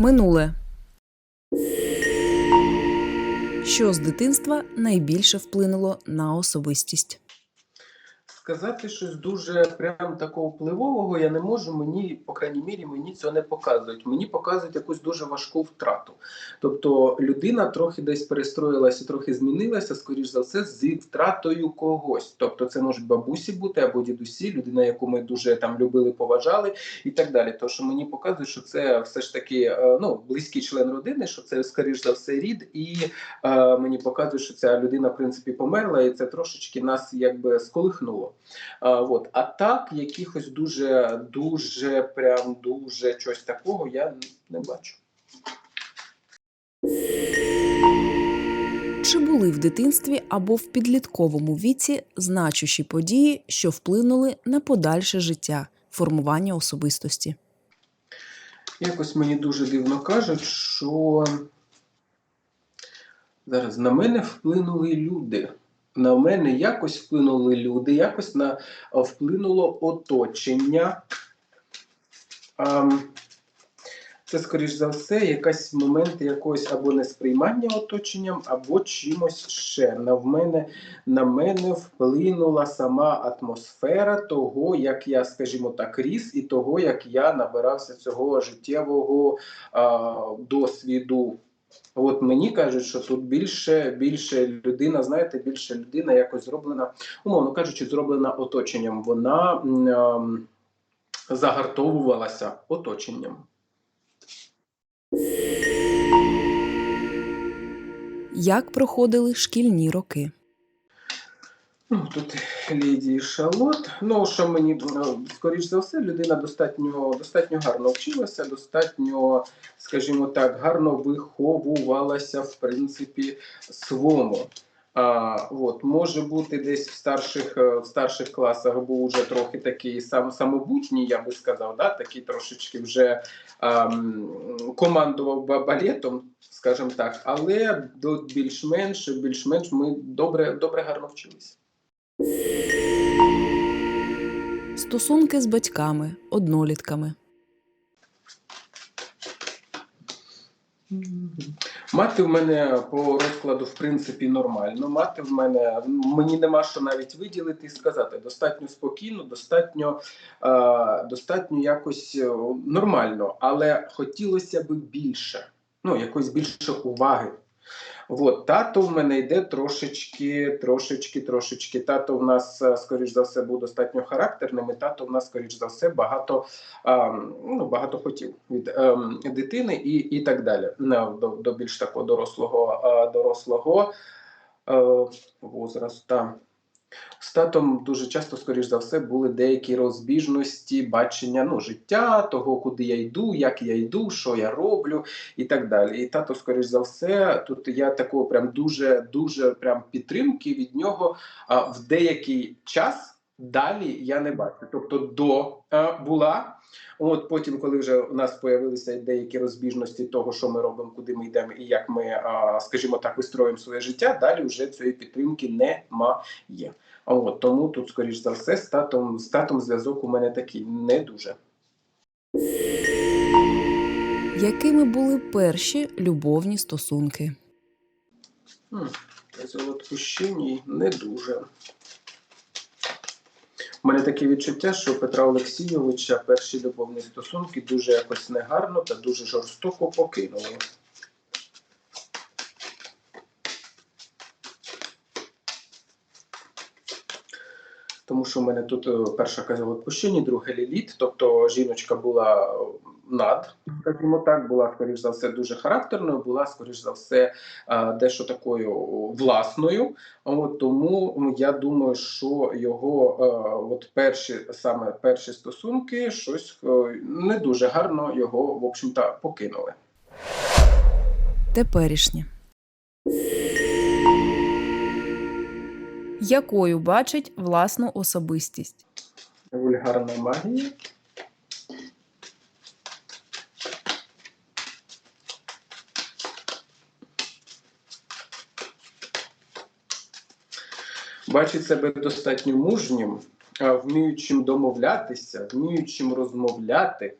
Минуле. Що з дитинства найбільше вплинуло на особистість? Сказати щось дуже прям такого впливового я не можу. Мені, по крайній мірі, мені цього не показують. Мені показують якусь дуже важку втрату. Тобто людина трохи десь перестроїлася, трохи змінилася, скоріш за все, з втратою когось. Тобто, це може бабусі бути або дідусі, людина, яку ми дуже там любили, поважали, і так далі. То що мені показують, що це все ж таки е, ну близький член родини, що це скоріш за все рід, і е, мені показують, що ця людина в принципі померла, і це трошечки нас якби сколихнуло. А, от. а так, якихось дуже, дуже, прям дуже щось такого я не бачу. Чи були в дитинстві або в підлітковому віці значущі події, що вплинули на подальше життя, формування особистості? Якось мені дуже дивно кажуть, що зараз на мене вплинули люди. На мене якось вплинули люди, якось на вплинуло оточення. Це, скоріш за все, якась момент якогось або несприймання оточенням, або чимось ще. На мене, на мене вплинула сама атмосфера того, як я, скажімо так, ріс, і того, як я набирався цього життєвого а, досвіду. От мені кажуть, що тут більше, більше людина, знаєте, більше людина якось зроблена, умовно кажучи, зроблена оточенням. Вона ем, загартовувалася оточенням. Як проходили шкільні роки? Ну, тут леді Шалот. Ну, що мені е, скоріш за все, людина достатньо, достатньо гарно вчилася, достатньо, скажімо так, гарно виховувалася в принципі свому. А, от, може бути десь в старших, е, в старших класах був уже трохи такий сам самобутній, я би сказав, да? такий трошечки вже ам, командував балетом, скажімо так, але більш-менш, більш-менш ми добре, добре гарно вчилися. Стосунки з батьками, однолітками. Мати в мене по розкладу в принципі нормально. Мати в мене мені нема що навіть виділити і сказати. Достатньо спокійно, достатньо, е, достатньо якось е, нормально, але хотілося б більше. Ну, якось більше уваги. От, тато в мене йде трошечки, трошечки, трошечки. Тато в нас, е, скоріш за все, був достатньо характерним, і тато в нас, скоріш за все, багато, а, ну, багато хотів від ем, дитини і, і так далі. До, до більш такого дорослого, е, дорослого е, возраста. З татом дуже часто, скоріш за все, були деякі розбіжності бачення ну, життя, того, куди я йду, як я йду, що я роблю, і так далі. І тато, скоріш за все, тут я такого прям дуже дуже прям підтримки від нього а, в деякий час далі я не бачу. Тобто до а, була. От потім, коли вже у нас появилися деякі розбіжності того, що ми робимо, куди ми йдемо, і як ми, а, скажімо так, вистроїмо своє життя, далі вже цієї підтримки немає. От тому тут, скоріш за все, з татом, з татом зв'язок у мене такий не дуже. Якими були перші любовні стосунки? Хм, Золотпущині не дуже. У мене таке відчуття, що Петра Олексійовича перші любовні стосунки дуже якось негарно та дуже жорстоко покинули. Тому що в мене тут е, перша казала відпущені, друге ліліт, тобто жіночка була е, над, скажімо так, була, скоріш за все, дуже характерною, була, скоріш за все, е, дещо такою власною. От, тому я думаю, що його от перші, саме перші стосунки, щось не дуже гарно його, в общем-то, покинули. Теперішнє. Якою бачить власну особистість? Вульгарна магія. Бачить себе достатньо мужнім, вміючим домовлятися, вміючим розмовляти.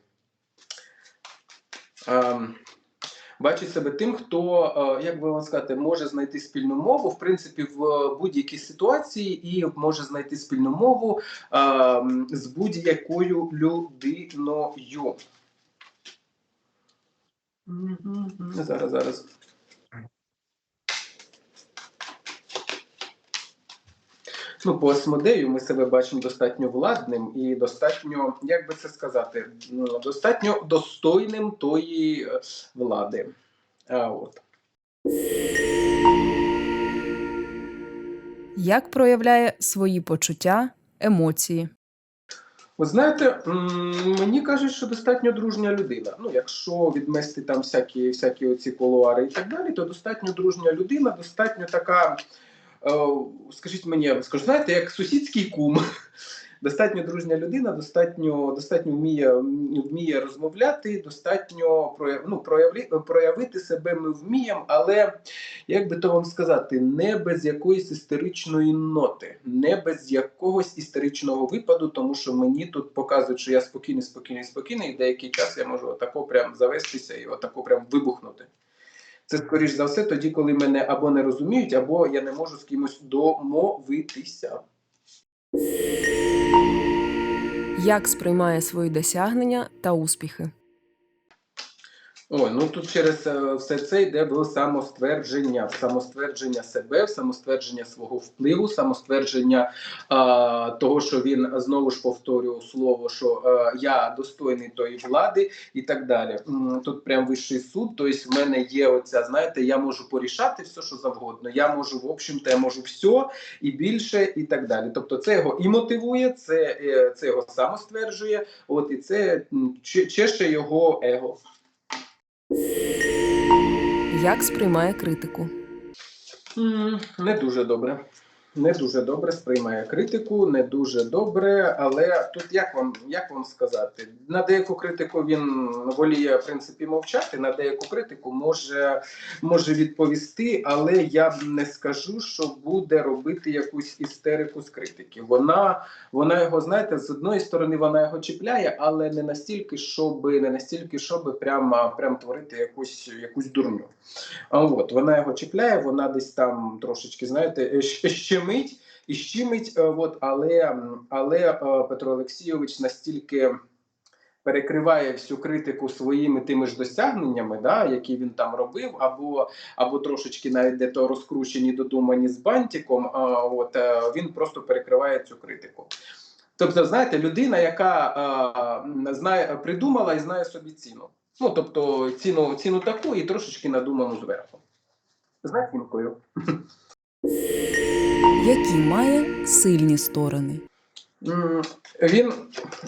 Бачить себе тим, хто, е, як би вам сказати, може знайти спільну мову, в принципі, в будь-якій ситуації, і може знайти спільну мову е, з будь-якою людиною. Зараз, зараз. Ну, по осмодею ми себе бачимо достатньо владним і достатньо, як би це сказати, достатньо достойним тої е, влади. А от. Як проявляє свої почуття, емоції? Ви знаєте, мені кажуть, що достатньо дружня людина. Ну, якщо відмести там всякі, всякі оці колуари і так далі, то достатньо дружня людина, достатньо така, скажіть мені, скажу, знаєте, як сусідський кум. Достатньо дружня людина, достатньо, достатньо вміє, вміє розмовляти, достатньо прояв, ну, проявлі, проявити себе ми вміємо, але як би то вам сказати, не без якоїсь істеричної ноти, не без якогось істеричного випаду, тому що мені тут показують, що я спокійний, спокійний, спокійний, і деякий час я можу отако прям завестися і отако прям вибухнути. Це скоріш за все тоді, коли мене або не розуміють, або я не можу з кимось домовитися. Як сприймає свої досягнення та успіхи? Ой, ну тут через е, все це йде в самоствердження, в самоствердження себе, в самоствердження свого впливу, самоствердження а, того, що він знову ж повторював слово, що е, я достойний тої влади і так далі. Тут прям вищий суд. Тобто, в мене є оця, знаєте, я можу порішати все, що завгодно. Я можу, в общем-то, я можу все і більше, і так далі. Тобто, це його і мотивує, це, е, це його самостверджує, от і це чеше його его. Як сприймає критику? Не дуже добре. Не дуже добре сприймає критику, не дуже добре. Але тут як вам як вам сказати, на деяку критику він воліє в принципі мовчати, на деяку критику може, може відповісти, але я не скажу, що буде робити якусь істерику з критики. Вона, вона його, знаєте, з одної сторони вона його чіпляє, але не настільки, щоб не настільки, щоб прямо прям творити якусь якусь дурню. От вона його чіпляє, вона десь там трошечки, знаєте, е, щ- щемить і щимить. е, От, але але е, Петро Олексійович настільки перекриває всю критику своїми тими ж досягненнями, да, які він там робив, або, або трошечки навіть де то розкручені, додумані з бантиком. А, от е, він просто перекриває цю критику. Тобто, знаєте, людина, яка е, знає, придумала і знає собі ціну. Ну, тобто ціну, ціну таку і трошечки надуману зверху. З нахимкою. Які має сильні сторони? Він,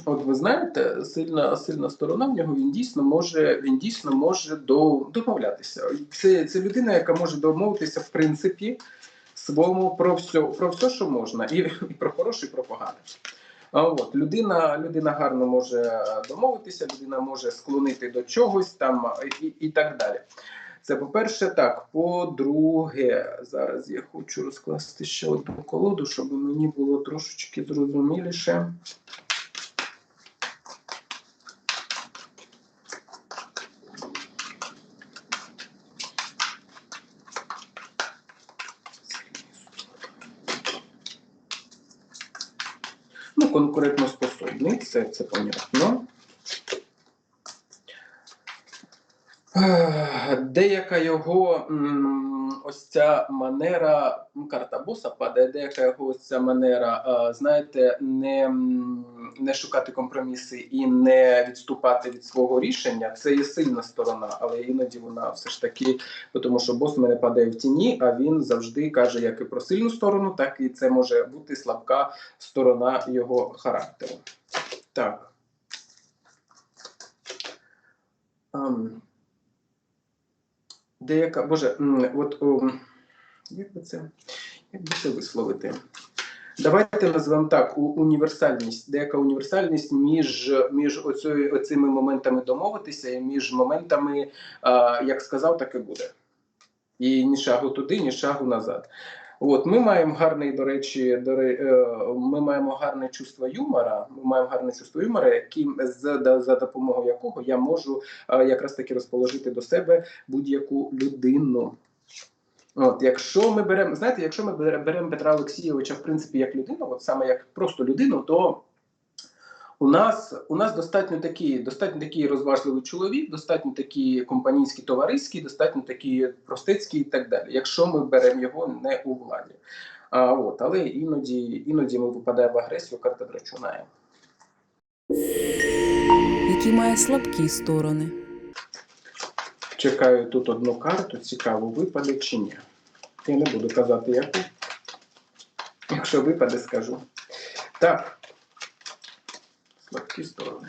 от ви знаєте, сильна, сильна сторона в нього. Він дійсно може, він дійсно може до, домовлятися. Це, це людина, яка може домовитися в принципі своєму про все, про все, що можна, і, і про хороше, і про погане. А от людина, людина гарно може домовитися, людина може склонити до чогось там і, і так далі. Це по-перше, так. По-друге, зараз я хочу розкласти ще одну колоду, щоб мені було трошечки зрозуміліше. Ну, конкурентоспособний, це, це понятно. Деяка його ось ця манера, м, карта боса падає, деяка його ось ця манера, знаєте, не, не шукати компроміси і не відступати від свого рішення. Це є сильна сторона, але іноді вона все ж таки, тому що бос мене падає в тіні, а він завжди каже як і про сильну сторону, так і це може бути слабка сторона його характеру. Так. Ам. Деяка, боже, от о, як би це, як би це висловити? Давайте назвемо так: універсальність, деяка універсальність між, між оцю, оцими моментами домовитися і між моментами, а, як сказав, так і буде. І ні шагу туди, ні шагу назад. От ми маємо гарний, до речі, до е, ми маємо гарне чувство юмора. Ми маємо гарне чувство юмора, яким з за допомогою якого я можу е, якраз таки розположити до себе будь-яку людину. От, якщо ми беремо, знаєте, якщо ми беремо Петра Олексійовича, в принципі, як людину, от саме як просто людину, то у нас, у нас достатньо такий, достатньо такий розважливий чоловік, достатньо такий компанійський товариський, достатньо такий простецький і так далі. Якщо ми беремо його не у владі. А, от, але іноді, іноді ми випадаємо в агресію, карта драчунає. Які має слабкі сторони. Чекаю тут одну карту, цікаво, випаде чи ні. Я не буду казати, яку. Якщо випаде, скажу. Так. Слабкі сторони.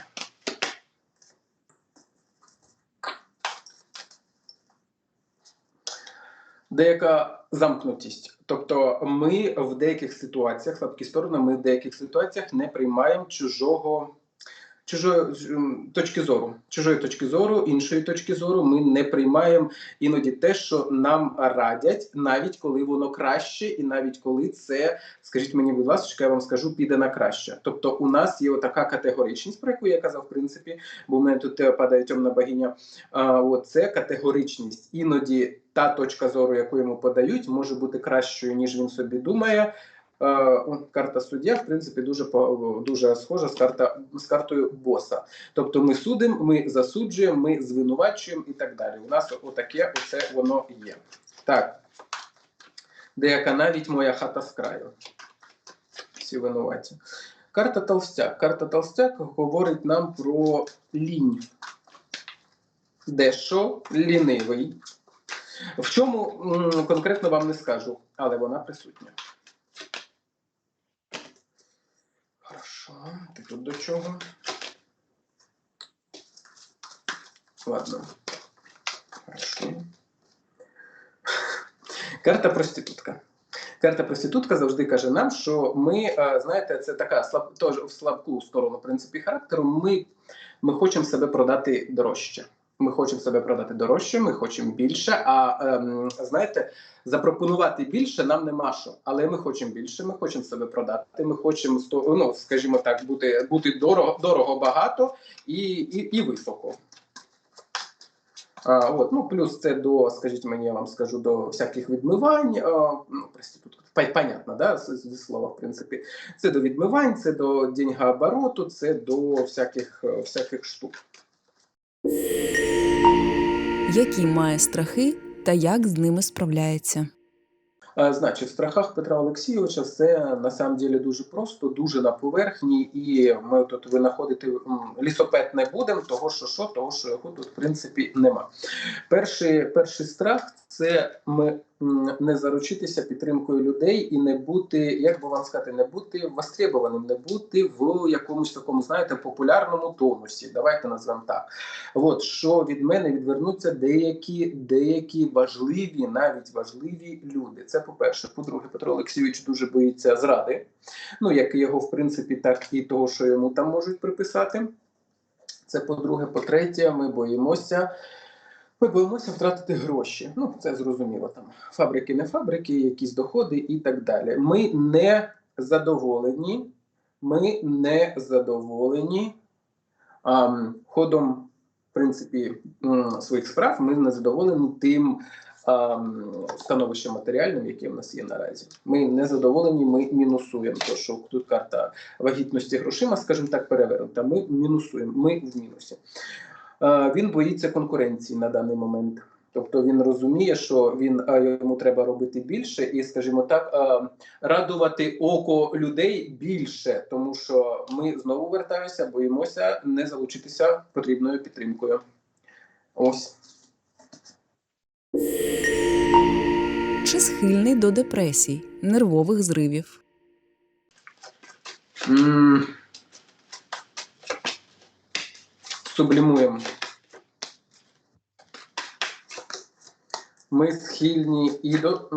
Деяка замкнутість. Тобто ми в деяких ситуаціях, слабкі сторони, ми в деяких ситуаціях не приймаємо чужого чужої м, точки зору, чужої точки зору, іншої точки зору. Ми не приймаємо іноді те, що нам радять, навіть коли воно краще, і навіть коли це, скажіть мені, будь ласка, я вам скажу, піде на краще. Тобто, у нас є така категоричність, про яку я казав, в принципі, бо в мене тут е, падає темна богиня. От категоричність. Іноді та точка зору, яку йому подають, може бути кращою, ніж він собі думає. Е, карта суддя, в принципі, дуже дуже схожа з карта з картою боса. Тобто ми судимо, ми засуджуємо, ми звинувачуємо і так далі. У нас отаке оце воно є. Так. Деяка навіть моя хата з краю. Всі винуваті. Карта Толстяк. Карта Толстяк говорить нам про лінь. Дещо лінивий. В чому конкретно вам не скажу, але вона присутня. Хорошо, ти тут до чого? Ладно. Хорошо. Карта проститутка. Карта проститутка завжди каже нам, що ми, е, знаєте, це така слаб, теж в слабку сторону, в принципі, характеру. Ми, ми хочемо себе продати дорожче. Ми хочемо себе продати дорожче, ми хочемо більше. А ем, знаєте, запропонувати більше нам нема що, але ми хочемо більше. Ми хочемо себе продати. Ми хочемо ну, скажімо так, бути, бути дорого, дорого багато і, і, і високо. А, от, ну, плюс це до, скажіть мені, я вам скажу, до всяких відмивань. А, ну, проститутка, понятно, да, зі слова, в принципі. Це до відмивань, це до деньгообороту, це до всяких, всяких штук. Які має страхи та як з ними справляється. Значить, в страхах Петра Олексійовича все на самом деле дуже просто, дуже на поверхні, і ми тут винаходити м, лісопед не будемо, того що що, того що його тут в принципі нема. Перший, перший страх це ми не заручитися підтримкою людей і не бути, як би вам сказати, не бути востребованим, не бути в якомусь такому, знаєте, популярному тонусі. Давайте назвемо так. От що від мене відвернуться деякі, деякі важливі, навіть важливі люди. Це по-перше. По-друге, Петро Олексійович дуже боїться зради. Ну, як і його, в принципі, так і того, що йому там можуть приписати. Це по-друге, по-третє, ми боїмося. Ми боїмося втратити гроші. Ну, це зрозуміло. Там фабрики, не фабрики, якісь доходи і так далі. Ми не задоволені. Ми не задоволені ам, ходом в принципі, своїх справ ми не задоволені тим ам, становищем матеріальним, яке в нас є наразі. Ми не задоволені, ми мінусуємо. То, що тут карта вагітності грошима, скажімо так, перевернута. Ми мінусуємо, ми в мінусі. Е, Він боїться конкуренції на даний момент. Тобто він розуміє, що він е, йому треба робити більше, і, скажімо так, е, радувати око людей більше, тому що ми знову вертаюся, боїмося не залучитися потрібною підтримкою. Ось. Чи схильний до депресій, нервових зривів. М. Сублімуємо. Ми схильні і до.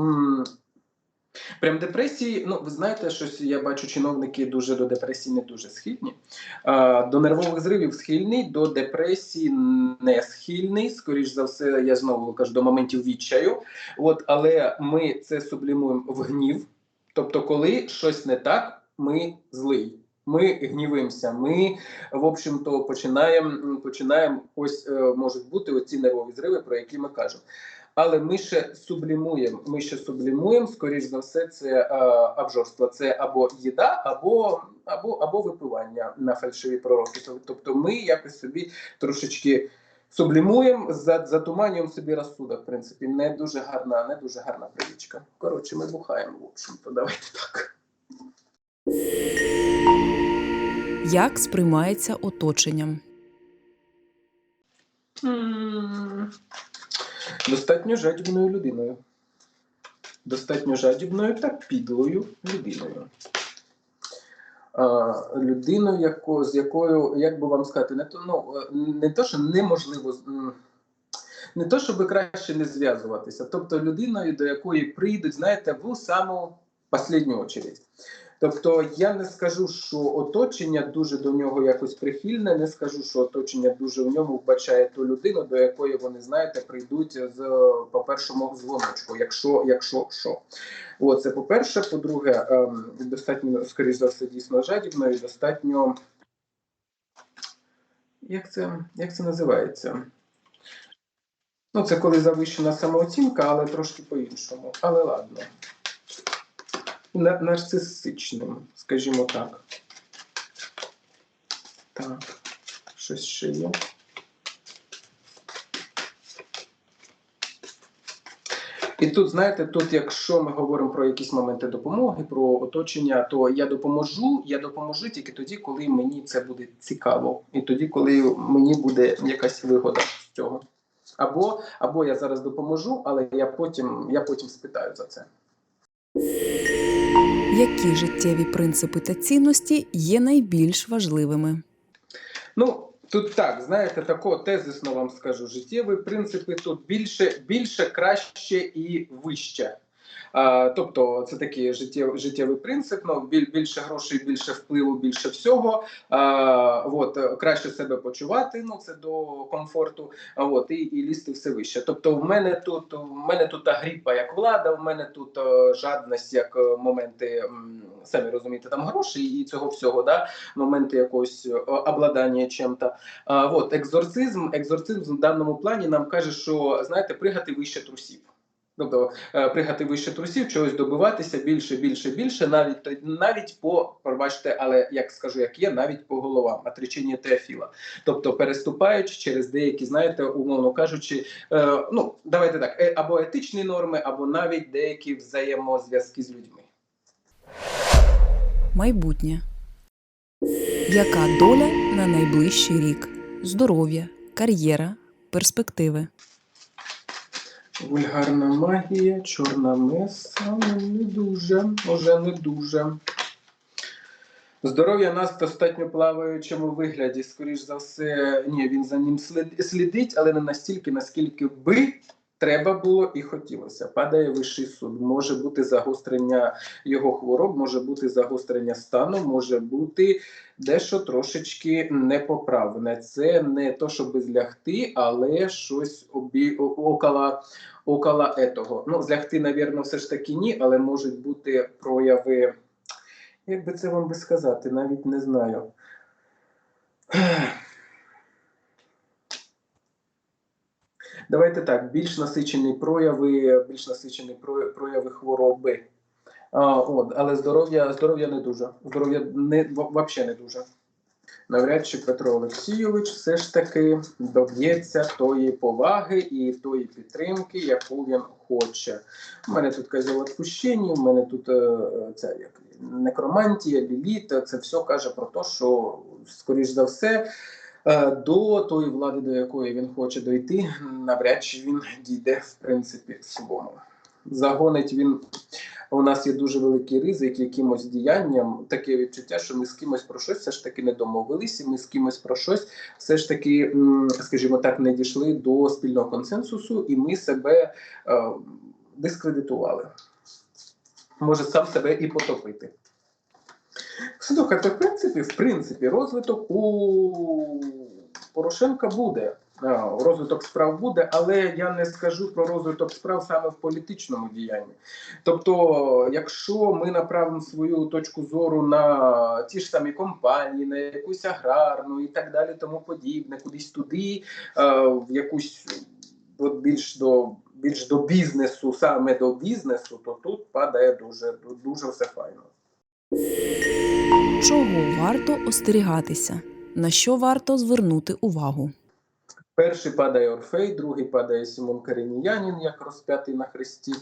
Прям депресії, ну ви знаєте, щось я бачу, чиновники дуже до депресії не дуже схильні. А, до нервових зривів схильний, до депресії не схильний. Скоріш за все, я знову кажу до моментів відчаю. От, але ми це сублімуємо в гнів. Тобто, коли щось не так, ми злий. Ми гнівимося. Ми, в общем-то, починаємо починаємо ось е, можуть бути оці нервові зриви, про які ми кажемо. Але ми ще сублімуємо. Ми ще сублімуємо. Скоріш за все, це е, обжорство. Це або їда, або, або, або випивання на фальшиві пророки. Тобто, ми якось собі трошечки сублімуємо, за- затуманюємо собі розсудок. В принципі, не дуже гарна, не дуже гарна привічка. Коротше, ми бухаємо. В общем-то, давайте так. Як сприймається оточенням? М, Достатньо жадібною людиною. Достатньо жадібною та підлою людиною. А, людиною, яко, з якою, як би вам сказати, не то, ну, не то, що неможливо. Не то, щоб краще не зв'язуватися. Тобто людиною, до якої прийдуть, знаєте, в саму останню очередь. Тобто я не скажу, що оточення дуже до нього якось прихильне, не скажу, що оточення дуже в ньому вбачає ту людину, до якої вони, знаєте, прийдуть з по першому дзвоночку, якщо, якщо що. От, це по-перше. По-друге, ем, достатньо, скоріш за все, дійсно жадібно і достатньо. Як це, як це називається? Ну, це коли завищена самооцінка, але трошки по-іншому. Але ладно. На- нарцисичним, скажімо так. Так, щось ще є. І тут, знаєте, тут, якщо ми говоримо про якісь моменти допомоги, про оточення, то я допоможу, я допоможу тільки тоді, коли мені це буде цікаво, і тоді, коли мені буде якась вигода з цього. Або, або я зараз допоможу, але я потім, я потім спитаю за це. Які життєві принципи та цінності є найбільш важливими? Ну, тут так, знаєте, такого тезисно вам скажу. Життєві принципи тут більше, більше, краще і вище. Тобто, це такий життєвий, життєвий принцип. Ну, більше грошей, більше впливу, більше всього. От, краще себе почувати, ну це до комфорту. От і, і лізти все вище. Тобто, в мене тут в мене тут агріпа як влада, в мене тут е, жадність як е, моменти, самі розумієте, там гроші і цього всього, да, моменти якогось е, обладання чим-то. От екзорцизм, екзорцизм в даному плані нам каже, що знаєте, пригати вище трусів. Тобто е, пригати вище трусів, чогось добиватися більше, більше, більше, навіть навіть по пробачте, але як скажу, як є, навіть по головам, отречення Теофіла. Тобто переступаючи через деякі, знаєте, умовно кажучи, е, ну давайте так, е, або етичні норми, або навіть деякі взаємозв'язки з людьми. Майбутнє. Яка доля на найближчий рік? Здоров'я, кар'єра, перспективи. Вульгарна магія, чорна меса, ну, не дуже, може не дуже. Здоров'я нас в достатньо плаваючому вигляді. Скоріш за все, ні, він за ним слід- слідить, але не настільки, наскільки би треба було і хотілося. Падає вищий суд. Може бути загострення його хвороб, може бути загострення стану, може бути дещо трошечки непоправне. Це не то, щоб злягти, але щось обі... около, около етого. Ну, злягти, навірно, все ж таки ні, але можуть бути прояви. Як би це вам би сказати, навіть не знаю. Давайте так, більш насичені прояви, більш насичені прояви хвороби. А, от, але здоров'я, здоров'я не дуже. Здоров'я не взагалі не дуже. Навряд чи Петро Олексійович все ж таки доб'ється тої поваги і тої підтримки, яку він хоче. У мене тут казав відпущення, у мене тут е, ця як некромантія, ліліт. Це все каже про те, що скоріш за все. Е, До тої влади, до якої він хоче дойти, навряд чи він дійде в принципі своєму. Загонить він. У нас є дуже великий ризик якимось діянням, таке відчуття, що ми з кимось про щось все ж таки не домовилися, ми з кимось про щось все ж таки, скажімо так, не дійшли до спільного консенсусу, і ми себе е, дискредитували. може сам себе і потопити. Слухайте, в принципі, в принципі, розвиток у Порошенка буде. Розвиток справ буде, але я не скажу про розвиток справ саме в політичному діянні. Тобто, якщо ми направимо свою точку зору на ті ж самі компанії, на якусь аграрну і так далі, тому подібне, кудись туди, е, в якусь от більш до більш до бізнесу, саме до бізнесу, то тут падає дуже дуже все файно. Чого варто остерігатися? На що варто звернути увагу? Перший падає Орфей, другий падає Сімон Кариніянін, як розп'ятий на хресті.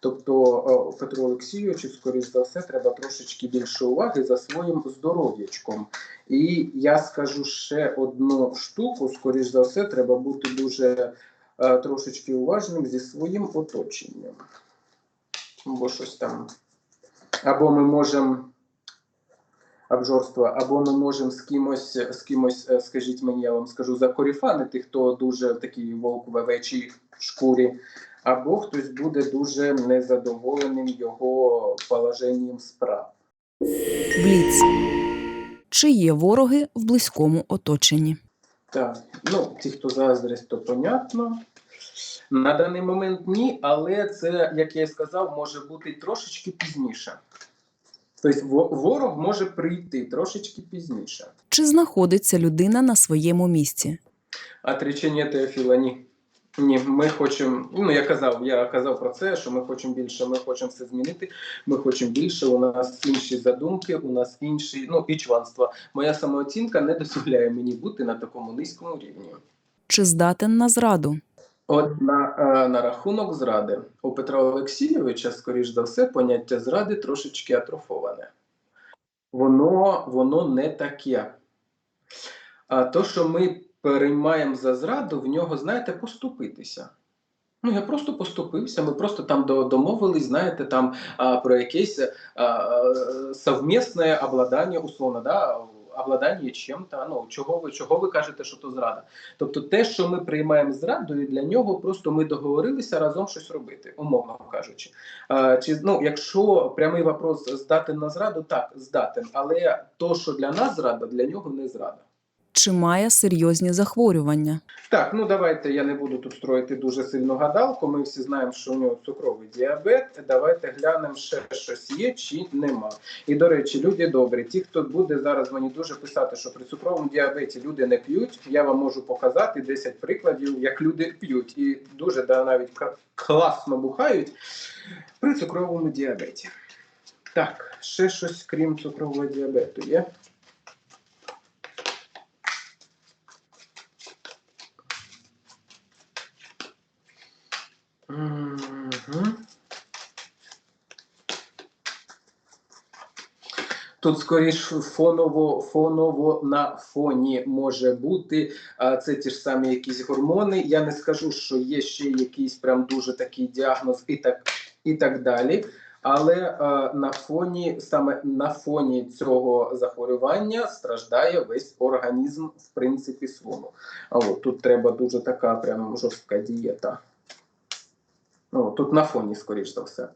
Тобто Петру Олексійовичу, скоріш за все, треба трошечки більше уваги за своїм здоров'ячком. І я скажу ще одну штуку: скоріш за все, треба бути дуже е, трошечки уважним зі своїм оточенням. Бо щось там. Або ми можемо обжорства, або ми можемо з кимось, з кимось, е, скажіть мені, я вам скажу, закоріфанити, хто дуже в такій вовк в овечій шкурі, або хтось буде дуже незадоволеним його положенням справ. Бліц. Чи є вороги в близькому оточенні? Так, ну ті, хто заздрість, то понятно. На даний момент ні, але це, як я і сказав, може бути трошечки пізніше. Тобто во- ворог може прийти трошечки пізніше. Чи знаходиться людина на своєму місці? Отречення Теофіла ні. Ні, ми хочемо. Ну я казав, я казав про це, що ми хочемо більше. Ми хочемо все змінити. Ми хочемо більше. У нас інші задумки, у нас інші, ну і чванство. Моя самооцінка не дозволяє мені бути на такому низькому рівні. Чи здатен на зраду? От на, е, на рахунок зради у Петра Олексійовича, скоріш за все, поняття зради трошечки атрофоване. Воно, воно не таке. А то, що ми переймаємо за зраду, в нього, знаєте, поступитися. Ну, я просто поступився, ми просто там домовились, знаєте, там а, про якесь совмісне обладання, условно, да, обладання чим-то. Ну, чого ви, чого ви кажете, що то зрада? Тобто те, що ми приймаємо зрадою, для нього просто ми договорилися разом щось робити, умовно кажучи. Чи, ну, якщо прямий вопрос здатен на зраду, так, здатен. Але то, що для нас зрада, для нього не зрада. Чи має серйозні захворювання? Так, ну давайте я не буду тут строїти дуже сильну гадалку. Ми всі знаємо, що у нього цукровий діабет. Давайте глянемо, ще щось є чи нема. І до речі, люди добрі. Ті, хто буде зараз мені дуже писати, що при цукровому діабеті люди не п'ють, я вам можу показати 10 прикладів, як люди п'ють, і дуже да, навіть класно бухають при цукровому діабеті. Так, ще щось крім цукрового діабету є. Тут скоріш фоново, фоново на фоні може бути. Це ті ж самі якісь гормони. Я не скажу, що є ще якийсь прям дуже такий діагноз і так, і так далі. Але е, на фоні, саме на фоні цього захворювання страждає весь організм, в принципі, свого. А от тут треба дуже така прям жорстка дієта. Ну, тут на фоні, скоріш за все.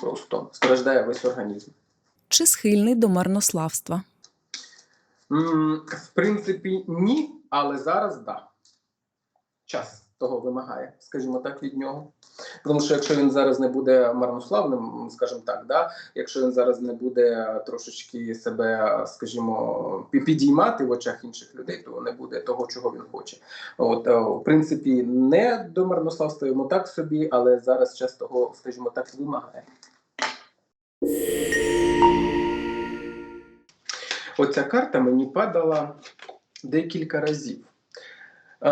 Просто страждає весь організм. Чи схильний до марнославства? М, В принципі, ні, але зараз да. Час того вимагає, скажімо так, від нього. Тому що якщо він зараз не буде марнославним, скажімо так, да, якщо він зараз не буде трошечки себе, скажімо, підіймати в очах інших людей, то не буде того, чого він хоче. От, е, в принципі, не до марнославства йому так собі, але зараз час того, скажімо так, вимагає. Оця карта мені падала декілька разів. Е,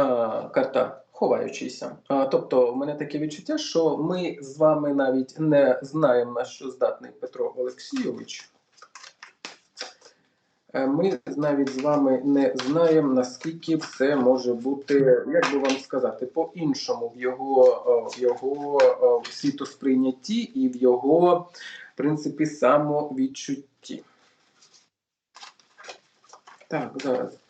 карта ховаючийся. Е, тобто, в мене таке відчуття, що ми з вами навіть не знаємо, на що здатний Петро Олексійович. Е, Ми навіть з вами не знаємо, наскільки все може бути, як би вам сказати, по-іншому в його, е, в його е, світосприйнятті і в його, в принципі, самовідчутті. Так, зараз.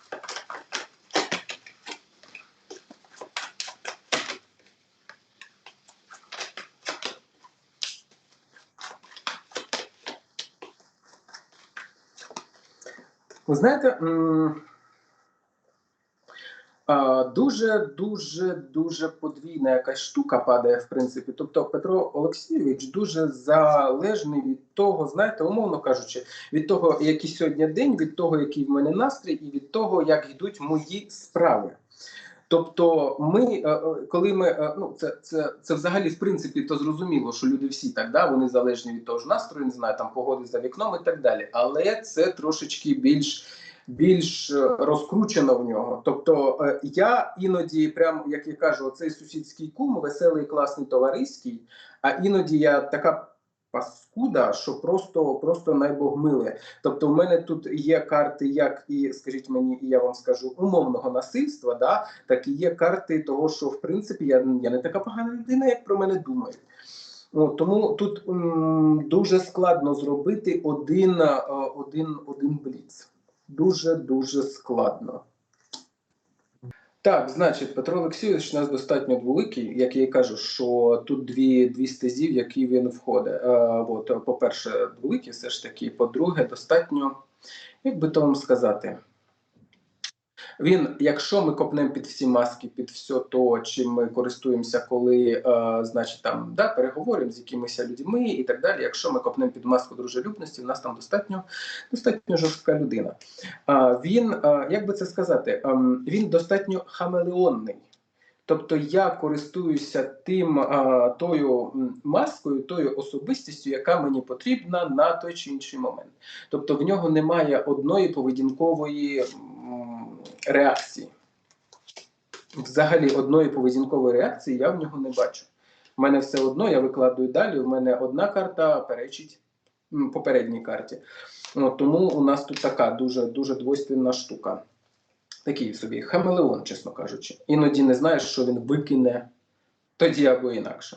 Ви знаєте, дуже дуже дуже подвійна якась штука падає, в принципі. Тобто Петро Олексійович дуже залежний від того, знаєте, умовно кажучи, від того, який сьогодні день, від того, який в мене настрій, і від того, як йдуть мої справи. Тобто, ми, е, е, коли ми е, ну це, це, це взагалі в принципі то зрозуміло, що люди всі так да вони залежні від того ж настрою, не знаю, там погоди за вікном і так далі. Але це трошечки більш більш розкручено в нього. Тобто я іноді, прям як я кажу, оцей сусідський кум, веселий, класний, товариський, а іноді я така. Паскуда, що просто просто найбогмиле. Тобто, в мене тут є карти, як і скажіть мені, і я вам скажу умовного насильства, да, так і є карти того, що в принципі я, я не така погана людина, як про мене думають. От, тому тут м, дуже складно зробити один, е, один, один бліц. Дуже дуже складно. Так, значить, Петро Олексійович у нас достатньо великий, як я і кажу, що тут дві, дві стезі, в які він входить. Е, по-перше, великий все ж таки. По-друге, достатньо, як би то вам сказати, він, якщо ми копнемо під всі маски, під все то, чим ми користуємося, коли е, значить там да, переговоримо з якимись людьми і так далі. Якщо ми копнемо під маску дружелюбності, в нас там достатньо достатньо жорстка людина. А він, е, як би це сказати, ем, він достатньо хамелеонний. Тобто я користуюся тим а, тою маскою, тою особистістю, яка мені потрібна на той чи інший момент. Тобто в нього немає одної поведінкової реакції. Взагалі, одної поведінкової реакції я в нього не бачу. У мене все одно, я викладую далі. У мене одна карта перечить попередній карті. От, тому у нас тут така дуже дуже двойственна штука. Такий собі хамелеон, чесно кажучи. Іноді не знаєш, що він викине тоді або інакше.